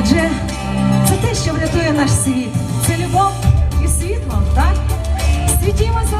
Адже це те, що врятує наш світ. Це любов і світло, так? Світімося.